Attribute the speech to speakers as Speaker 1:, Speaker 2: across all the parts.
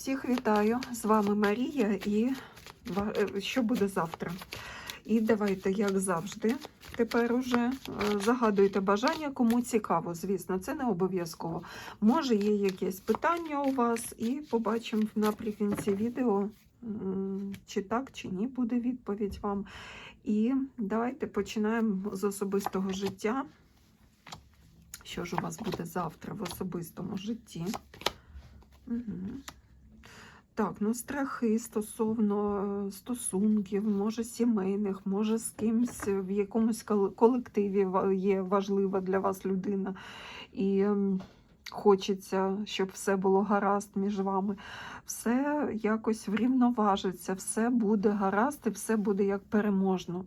Speaker 1: Всіх вітаю! З вами Марія і е, що буде завтра. І давайте, як завжди, тепер уже е, загадуйте бажання, кому цікаво, звісно, це не обов'язково. Може, є якесь питання у вас, і побачимо наприкінці відео, чи так, чи ні, буде відповідь вам. І давайте починаємо з особистого життя. Що ж у вас буде завтра в особистому житті? Угу. Так, ну страхи стосовно е, стосунків, може сімейних, може з кимсь в якомусь колективі є важлива для вас людина, і ем, хочеться, щоб все було гаразд між вами. Все якось врівноважиться, все буде гаразд і все буде як переможно.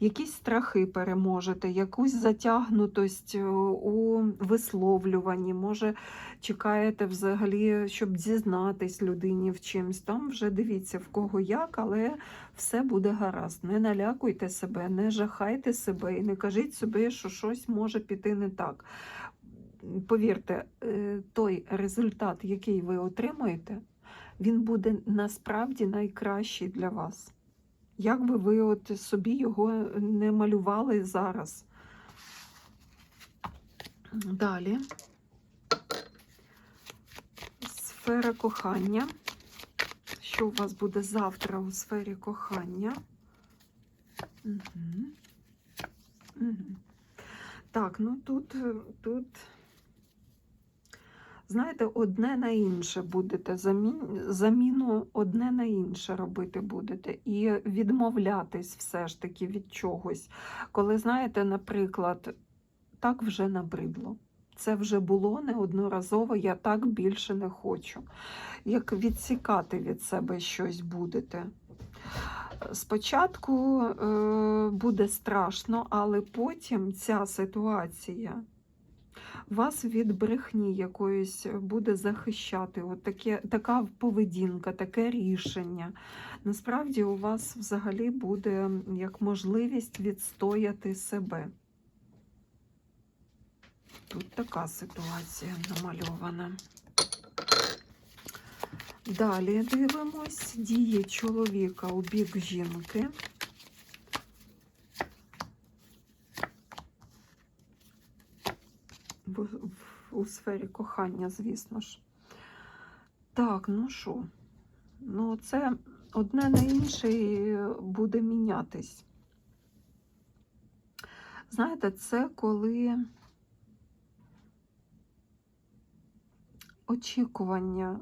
Speaker 1: Якісь страхи переможете, якусь затягнутость е, у висловлюванні, може чекаєте взагалі, щоб дізнатись людині в чимсь. Там вже дивіться в кого як, але все буде гаразд. Не налякуйте себе, не жахайте себе і не кажіть собі, що щось може піти не так. Повірте, е, той результат, який ви отримаєте, він буде насправді найкращий для вас. Як би ви от собі його не малювали зараз. Далі. Сфера кохання. Що у вас буде завтра у сфері кохання? Угу. Угу. Так, ну тут, тут, знаєте, одне на інше будете заміну одне на інше робити будете і відмовлятись все ж таки від чогось. Коли, знаєте, наприклад, так вже набридло. Це вже було неодноразово, я так більше не хочу. Як відсікати від себе щось будете. Спочатку е, буде страшно, але потім ця ситуація вас від брехні якоїсь буде захищати. От таке, така поведінка, таке рішення. Насправді у вас взагалі буде як можливість відстояти себе. Тут така ситуація намальована. Далі дивимось дії чоловіка у бік жінки. В, в, у сфері кохання, звісно ж. Так, ну що? Ну, це одне на інше буде мінятись. Знаєте, це коли. очікування,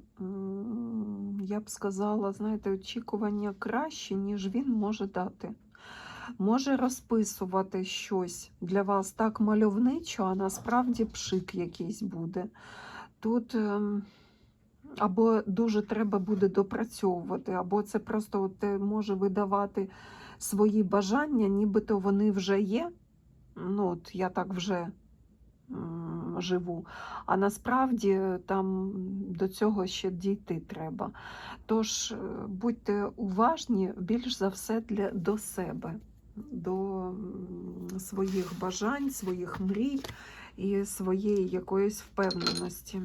Speaker 1: я б сказала, знаєте, очікування краще, ніж він може дати. Може розписувати щось для вас так мальовничо, а насправді пшик якийсь буде. Тут ем, або дуже треба буде допрацьовувати, або це просто от, е, може видавати свої бажання, нібито вони вже є. Ну, от я так вже живу. А насправді там до цього ще дійти треба. Тож е, будьте уважні більш за все для, до себе, до своїх бажань, своїх мрій і своєї якоїсь впевненості.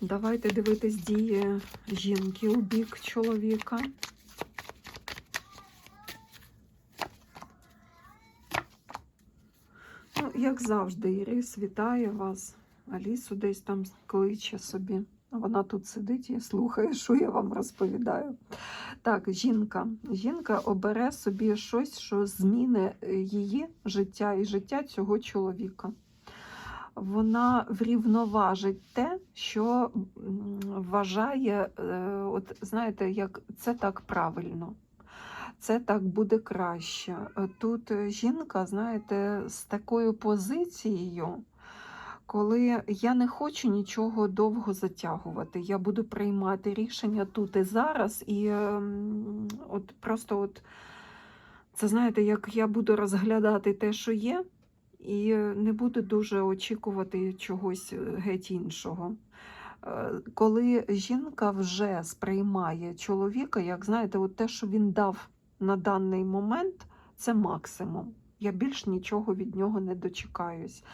Speaker 1: Давайте дивитись дії жінки у бік чоловіка. Ну, як завжди, Ірис вітає вас. Алісу десь там кличе собі. Вона тут сидить і слухає, що я вам розповідаю. Так, жінка. Жінка обере собі щось, що зміни її життя і життя цього чоловіка. Вона врівноважить те, що вважає, е, от знаєте, як це так правильно це так буде краще. Е, Тут е, жінка, знаєте, з такою позицією, коли я не хочу нічого довго затягувати, я буду приймати рішення тут і зараз, і ем, от просто от це знаєте, як я буду розглядати те, що є, і не буду дуже очікувати чогось е, геть іншого. Е, Коли жінка вже сприймає чоловіка, як знаєте, от те, що він дав на даний момент це максимум. Я більш нічого від нього не дочекаюсь.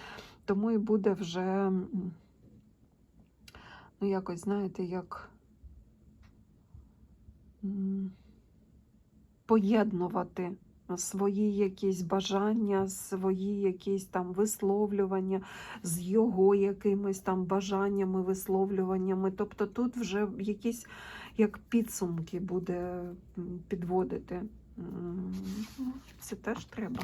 Speaker 1: Тому і буде вже ну, якось, знаєте, як поєднувати свої якісь бажання, свої якісь там висловлювання з його якимись там бажаннями, висловлюваннями. Тобто тут вже якісь як підсумки буде підводити. Це теж треба.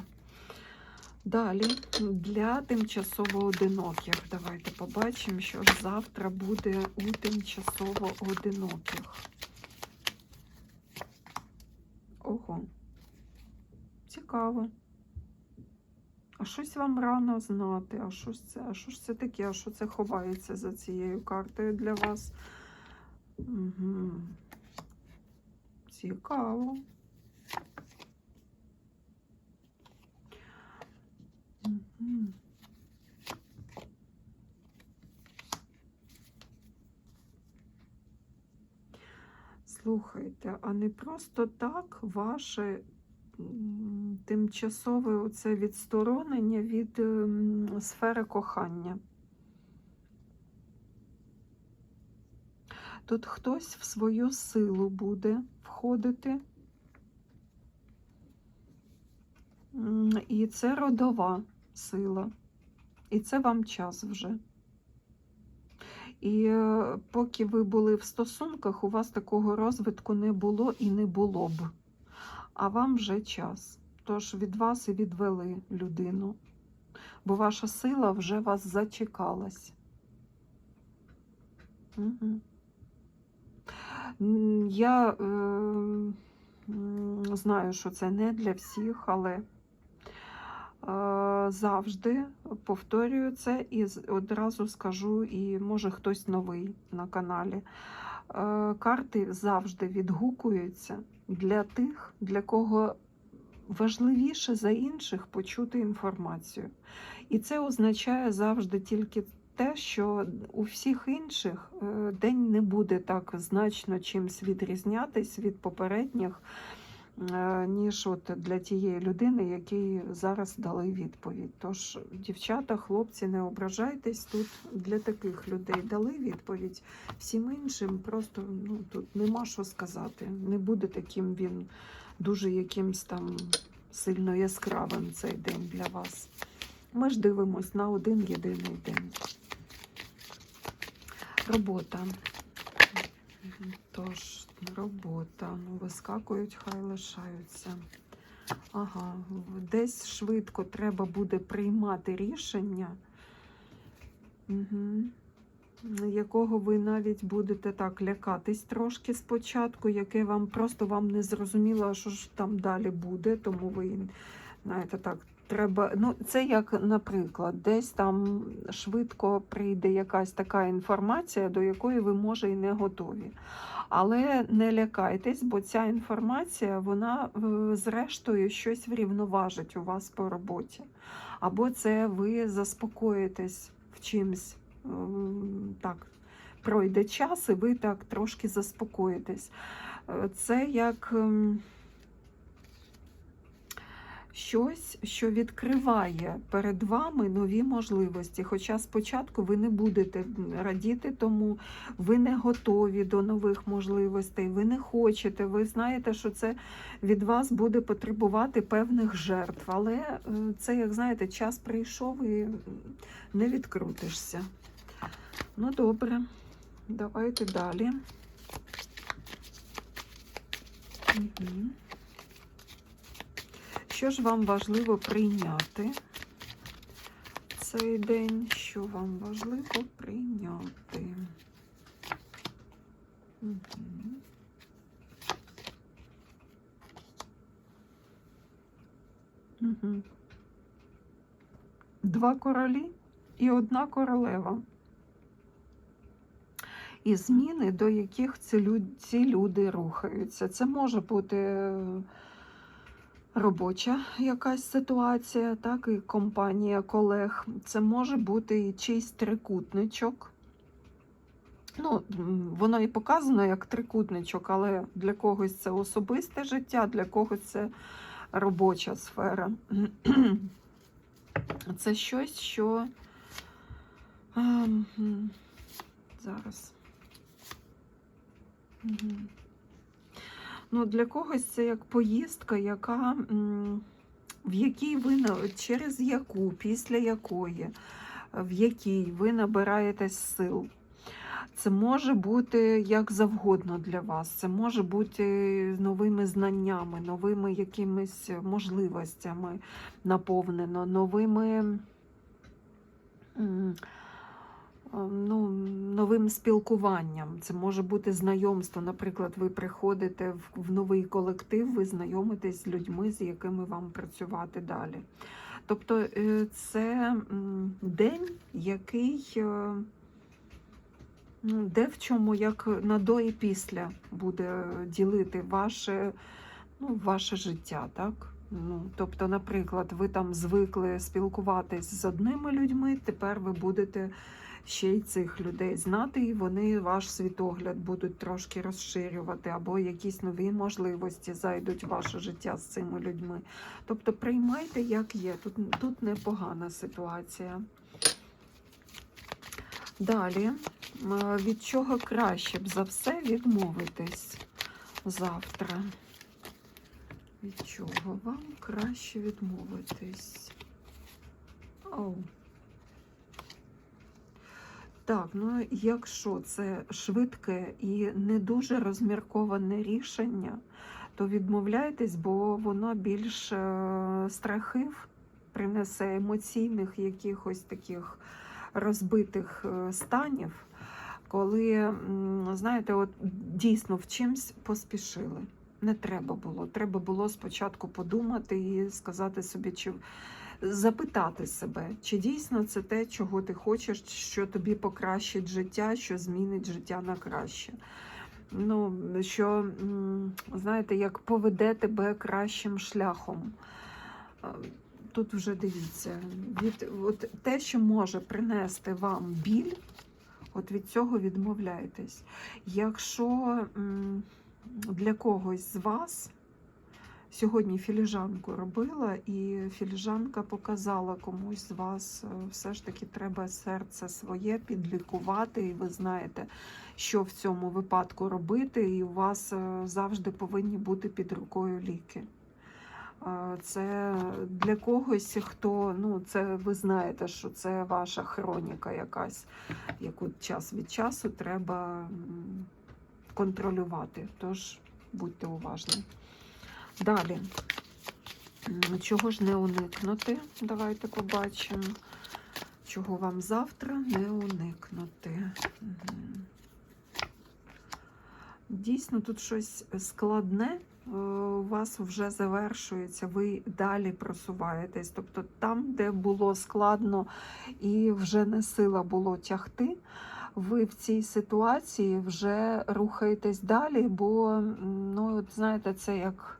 Speaker 1: Далі для тимчасово одиноких. Давайте побачимо, що ж завтра буде у тимчасово одиноких. Ого. Цікаво. А щось вам рано знати. А що ж це? А що ж це таке? А що це ховається за цією картою для вас? Угу. Цікаво. Слухайте, а не просто так ваше тимчасове оце відсторонення від ем, сфери кохання. Тут хтось в свою силу буде входити. І це родова сила. І це вам час вже. І е, поки ви були в стосунках, у вас такого розвитку не було і не було б. А вам вже час. Тож від вас і відвели людину. Бо ваша сила вже вас зачекалась. Угу. Я е, знаю, що це не для всіх, але завжди повторюю це і одразу скажу, і може хтось новий на каналі. Е, карти завжди відгукуються для тих, для кого важливіше за інших почути інформацію. І це означає завжди тільки те, що у всіх інших е, день не буде так значно чимсь відрізнятись від попередніх, ніж от для тієї людини, якій зараз дали відповідь. Тож, дівчата, хлопці, не ображайтесь, тут для таких людей дали відповідь. Всім іншим просто ну, тут нема що сказати. Не буде таким він дуже якимсь там сильно яскравим цей день для вас. Ми ж дивимось на один єдиний день. Робота. Тож, робота. Ну, вискакують, хай лишаються. Ага, десь швидко треба буде приймати рішення, угу. якого ви навіть будете так лякатись трошки спочатку, яке вам просто вам не зрозуміло, що ж там далі буде, тому ви, знаєте, так, треба. Ну, це як, наприклад, десь там швидко прийде якась така інформація, до якої ви може і не готові. Але не лякайтесь, бо ця інформація, вона е, зрештою щось врівноважить у вас по роботі. Або це ви заспокоїтесь в чимсь. ем, Так, пройде час, і ви так трошки заспокоїтесь. Е, Це як ем, щось, що відкриває перед вами нові можливості. Хоча спочатку ви не будете радіти тому, ви не готові до нових можливостей, ви не хочете, ви знаєте, що це від вас буде потребувати певних жертв. Але е, це, як знаєте, час прийшов і не відкрутишся. Ну, добре, давайте далі. Угу. Що ж вам важливо прийняти цей день? Що вам важливо прийняти? Угу. Угу. Два королі і одна королева. І зміни, до яких ці люди рухаються. Це може бути робоча якась ситуація, так, і компанія колег. Це може бути і чийсь трикутничок. Ну, воно і показано як трикутничок, але для когось це особисте життя, для когось це робоча сфера. Це щось, що ем, зараз. Ну, для когось це як поїздка, яка, в якій ви через яку, після якої, в якій ви набираєтесь сил. Це може бути як завгодно для вас. Це може бути новими знаннями, новими якимись можливостями наповнено, новими. М, а, Ну, новим спілкуванням. Це може бути знайомство. Наприклад, ви приходите в, в новий колектив, ви знайомитесь з людьми, з якими вам працювати далі. Тобто е, це день, який е, ну, де в чому, як на до і після буде ділити ваше, ну, ваше життя, так? Ну, тобто, наприклад, ви там звикли спілкуватись з одними людьми, тепер ви будете ще й цих людей знати, і вони ваш світогляд будуть трошки розширювати, або якісь нові можливості зайдуть в ваше життя з цими людьми. Тобто приймайте, як є. Тут, тут непогана ситуація. Далі, від чого краще б за все відмовитись завтра? Від чого вам краще відмовитись? Оу. Так, ну якщо це швидке і не дуже розмірковане рішення, то відмовляйтесь, бо воно більш е, страхів принесе емоційних якихось таких розбитих е, станів, коли, знаєте, от дійсно в чимсь поспішили. Не треба було. Треба було спочатку подумати і сказати собі, чи запитати себе, чи дійсно це те, чого ти хочеш, що тобі покращить життя, що змінить життя на краще. Ну, що, знаєте, як поведе тебе кращим шляхом. Е, Тут вже дивіться, від от те, що може принести вам біль, от від цього відмовляйтесь. Якщо для когось з вас сьогодні філіжанку робила, і філіжанка показала комусь з вас, е, все ж таки треба серце своє підлікувати, і ви знаєте, що в цьому випадку робити, і у вас е, завжди повинні бути під рукою ліки. Е, Це для когось, хто, ну, це ви знаєте, що це ваша хроніка якась, яку час від часу треба контролювати. Тож будьте уважні. Далі. Чого ж не уникнути? Давайте побачимо. Чого вам завтра не уникнути. Дійсно, тут щось складне е, у вас вже завершується, ви далі просуваєтесь. Тобто там, де було складно і вже не сила було тягти, ви в цій ситуації вже рухаєтесь далі, бо, ну, от знаєте, це як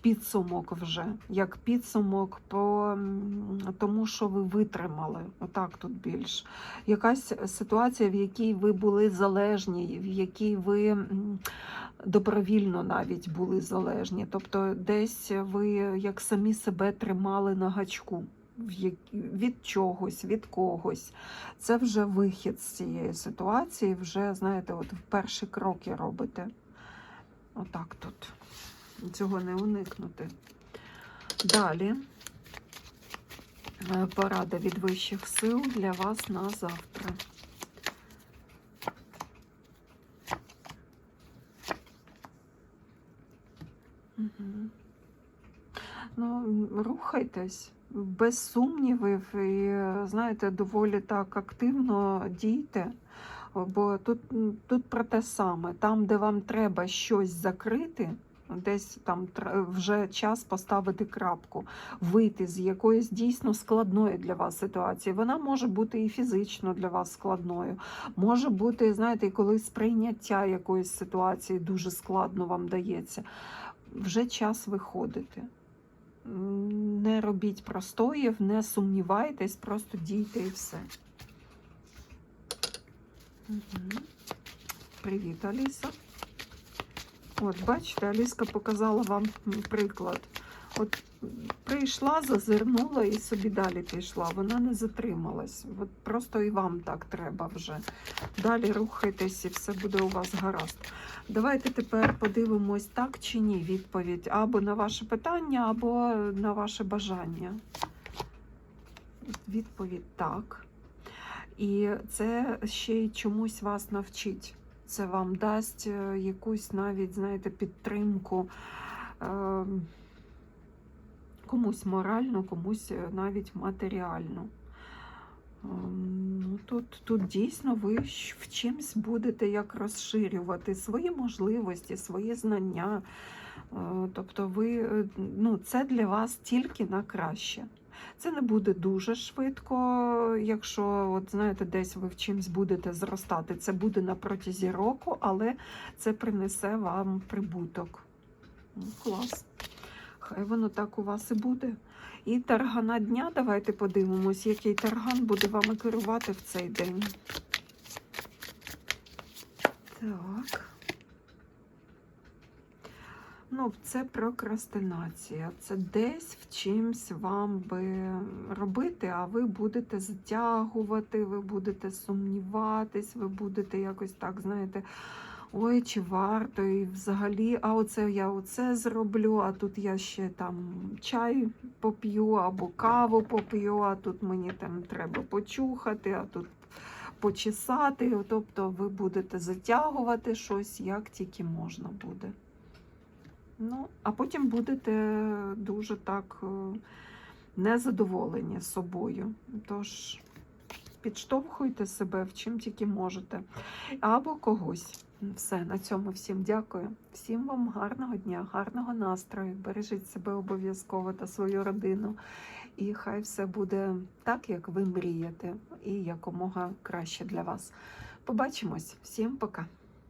Speaker 1: підсумок вже, як підсумок по тому, що ви витримали. Отак тут більш. Якась ситуація, в якій ви були залежні, в якій ви добровільно навіть були залежні. Тобто, десь ви як самі себе тримали на гачку. Від чогось, від когось. Це вже вихід з цієї ситуації, вже, знаєте, от перші кроки робите. Отак тут. Цього не уникнути. Далі е, порада від вищих сил для вас на завтра. Ну, рухайтесь без сумнівів і, знаєте, доволі так активно дійте. Бо тут, тут про те саме. Там, де вам треба щось закрити, десь там вже час поставити крапку, вийти з якоїсь дійсно складної для вас ситуації. Вона може бути і фізично для вас складною. Може бути, знаєте, коли сприйняття якоїсь ситуації дуже складно вам дається. Вже час виходити. Не робіть простоїв, не сумнівайтесь, просто дійте і все. Мгм. Привіт, Аліса. От, бачите, Аліска показала вам приклад. От прийшла, зазирнула і собі далі пішла. Вона не затрималась. От просто і вам так треба вже. Далі рухайтесь і все буде у вас гаразд. Давайте тепер подивимось, так чи ні відповідь або на ваше питання, або на ваше бажання. Відповідь так. І це ще й чомусь вас навчить. Це вам дасть е, якусь навіть, знаєте, підтримку е, комусь морально, комусь е, навіть матеріально. Ем, Ну, тут, тут дійсно ви в чимсь будете як розширювати свої можливості, свої знання. Тобто, ви, ну, це для вас тільки на краще. Це не буде дуже швидко, якщо от знаєте, десь ви в чимсь будете зростати. Це буде на протязі року, але це принесе вам прибуток. Ну, клас. Хай воно так у вас і буде. І таргана дня, давайте подивимось, який тарган буде вами керувати в цей день. Так. Ну, це прокрастинація. Це десь в чимсь вам би робити, а ви будете затягувати, ви будете сумніватись, ви будете якось так, знаєте, ой, чи варто, і взагалі, а оце я оце зроблю, а тут я ще там чай поп'ю або каву поп'ю, а тут мені там треба почухати, а тут почесати. Тобто ви будете затягувати щось, як тільки можна буде. Ну, а потім будете дуже так е, незадоволені собою. Тож підштовхуйте себе в чим тільки можете. Або когось. Все, на цьому всім дякую. Всім вам гарного дня, гарного настрою. Бережіть себе обов'язково та свою родину. І хай все буде так, як ви мрієте, і якомога краще для вас. Побачимось. Всім пока.